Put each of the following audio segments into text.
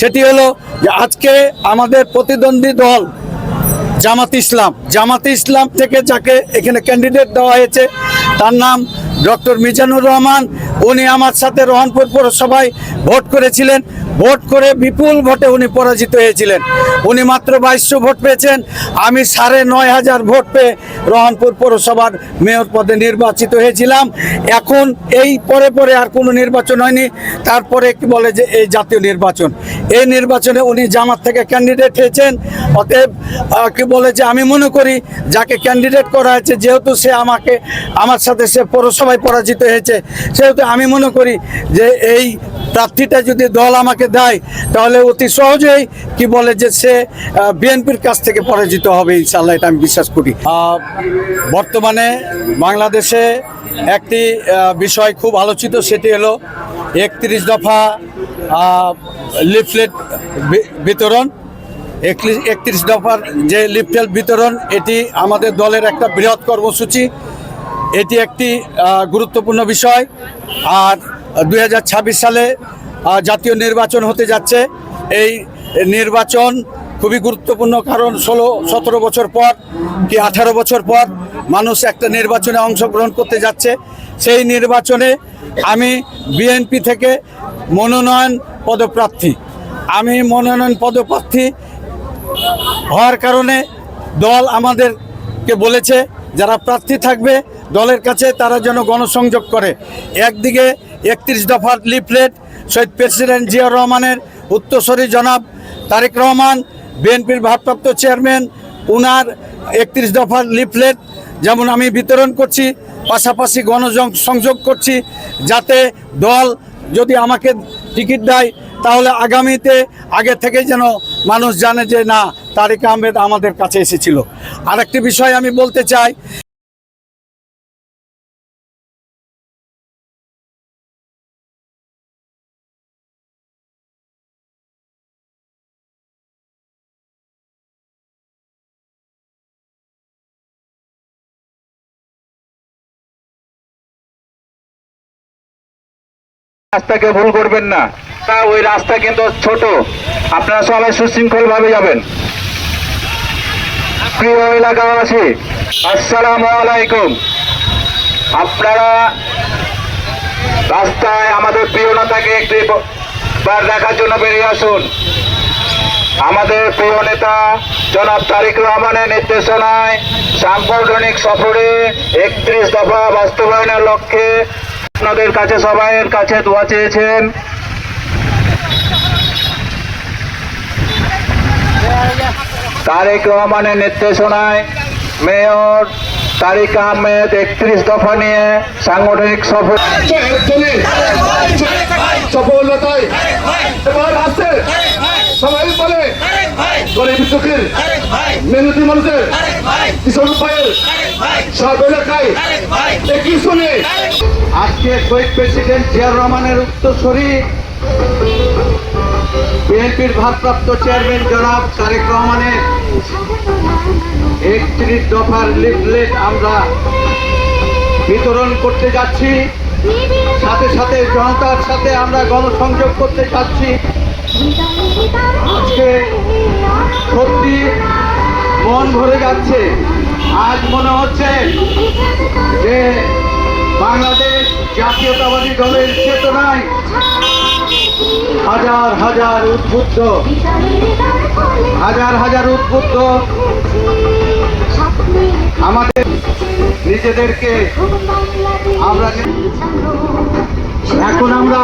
সেটি হলো যে আজকে আমাদের প্রতিদ্বন্দ্বী দল জামাত ইসলাম। জামাত ইসলাম থেকে যাকে এখানে ক্যান্ডিডেট দেওয়া হয়েছে, তার নাম ডক্টর মিজানুর রহমান। উনি আমার সাথে রহনপুর পৌরসভায় ভোট করেছিলেন। ভোট করে বিপুল ভোটে উনি পরাজিত হয়েছিলেন। উনি মাত্র বাইশশো ভোট পেয়েছেন। আমি সাড়ে নয় হাজার ভোট পেয়ে রহনপুর পৌরসভার মেয়র পদে নির্বাচিত হয়েছিলাম। এখন এই পরে পরে আর কোনো নির্বাচন হয়নি। তারপরে কি বলে যে এই জাতীয় নির্বাচন। এই নির্বাচনে উনি জামাত থেকে ক্যান্ডিডেট হয়েছেন। অতএব কি বলে যে আমি মনে করি যাকে ক্যান্ডিডেট করা হয়েছে, যেহেতু সে আমাকে, আমার সাথে সে পৌরসভায় পরাজিত হয়েছে, সেহেতু আমি মনে করি যে এই প্রার্থীটা যদি দল আমাকে দেয়, তাহলে অতি সহজেই কি বলে যে সে বিএনপির কাছ থেকে পরাজিত হবে ইনশাল্লাহ এটা আমি বিশ্বাস করি। বর্তমানে বাংলাদেশে একটি বিষয় খুব আলোচিত, সেটি হলো একত্রিশ দফা লিফলেট বিতরণ। একত্রিশ দফার যে লিফলেট বিতরণ, এটি আমাদের দলের একটা বৃহৎ কর্মসূচি। এটি একটি গুরুত্বপূর্ণ বিষয়। আর দু হাজার ছাব্বিশ সালে জাতীয় নির্বাচন হতে যাচ্ছে। এই নির্বাচন খুবই গুরুত্বপূর্ণ কারণ ষোলো, সতেরো বছর পর কি আঠারো বছর পর মানুষ একটা নির্বাচনে অংশগ্রহণ করতে যাচ্ছে। সেই নির্বাচনে আমি বিএনপি থেকে মনোনয়ন পদপ্রার্থী। আমি মনোনয়ন পদপ্রার্থী হওয়ার কারণে দল আমাদেরকে বলেছে, যারা প্রার্থী থাকবে দলের কাছে তারা যেন গণসংযোগ করে। একদিকে একত্রিশ দফার লিফলেট, শহীদ প্রেসিডেন্ট জিয়াউর রহমানের উত্তরসরী জনাব তারেক রহমান, বিএনপির ভারপ্রাপ্ত চেয়ারম্যান উনার একত্রিশ দফার লিফলেট যেমন আমি বিতরণ করছি, পাশাপাশি গণসংযোগ করছি, যাতে দল যদি আমাকে টিকিট দেয় তাহলে আগামীতে আগে থেকে যেন মানুষ জানে যে না, তারেক আহমেদ আমাদের কাছে এসেছিল। আরেকটি বিষয় আমি বলতে চাই, রাস্তাকে ভুল করবেন না। তা ওই রাস্তা কিন্তু ছোট। আপনারা সবাই সুশৃঙ্খল ভাবে যাবেন। প্রিয় এলাকাবাসী, আসসালামু আলাইকুম। আপনারা রাস্তায় আমাদের প্রিয় নেতাকে একটি বার দেখার জন্য বেরিয়ে আসুন। আমাদের প্রিয় নেতা জনাব তারিক রহমানের নির্দেশনায় সাংগঠনিক সফরে একত্রিশ দফা বাস্তবায়নের লক্ষ্যে আপনাদের কাছে সবাইয়ের কাছে দোয়া চেয়েছেন। তারেক রহমানের নির্দেশনায় মেয়র তারিক আহমেদ একত্রিশ দফা নিয়ে সাংগঠনিক সফর সফলতায় সবাই বলে গরিব দুঃখের মেহনতি মানুষের কিশোর ভাইয়ের সব এলাকায় একই শুনে আজকে শহীদ প্রেসিডেন্ট জিয়াউর রহমানের উত্তরসূরি বিএনপির ভারপ্রাপ্ত চেয়ারম্যান জনাব তারেক রহমানের একত্রিশ দফার লিফলেট আমরা বিতরণ করতে যাচ্ছি। সাথে সাথে জনতার সাথে আমরা গণসংযোগ করতে চাচ্ছি আজকে সত্যি মন ভরে যাচ্ছে। আজ মনে হচ্ছে যে বাংলাদেশ জাতীয়তাবাদী দলের চেতনায় হাজার হাজার উদ্বুদ্ধ, হাজার হাজার উদ্বুদ্ধ আমাদের নিজেদেরকে আমরা এখন আমরা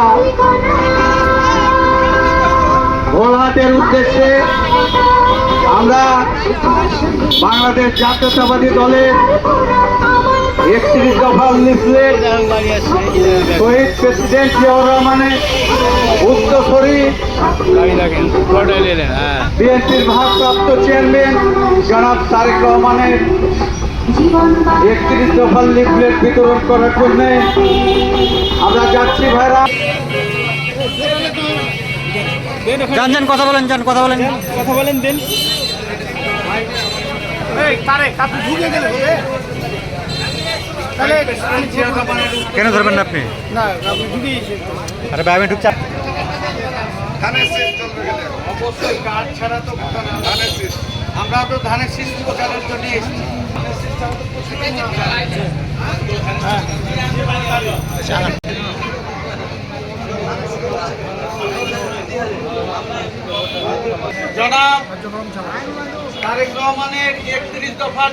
ভোলাটের উদ্দেশ্যে আমরা বাংলাদেশ জাতীয়তাবাদী দলের একত্রিশ দফা লিফলেট শহীদ প্রেসিডেন্ট জিয়াউর রহমানের উত্তরসরী বিএনপির ভারপ্রাপ্ত চেয়ারম্যান জনাব তারেক রহমানের একত্রিশ দফা লিফলেট বিতরণ করার জন্য আমরা যাচ্ছি ভাইরা। যান যান কথা বলেন যান কথা বলেন। কথা বলেন দেন। কেন ধরবেন না আপনি? না আপনি ঢুকে আরে ভাই আমি ঢুকছি। অবশ্যই কার্ড ছাড়া তো ভোটার আমরা তো ধানের শীষ প্রচারের জন্য এসেছি। জনাব তারেক রহমানের একত্রিশ দফার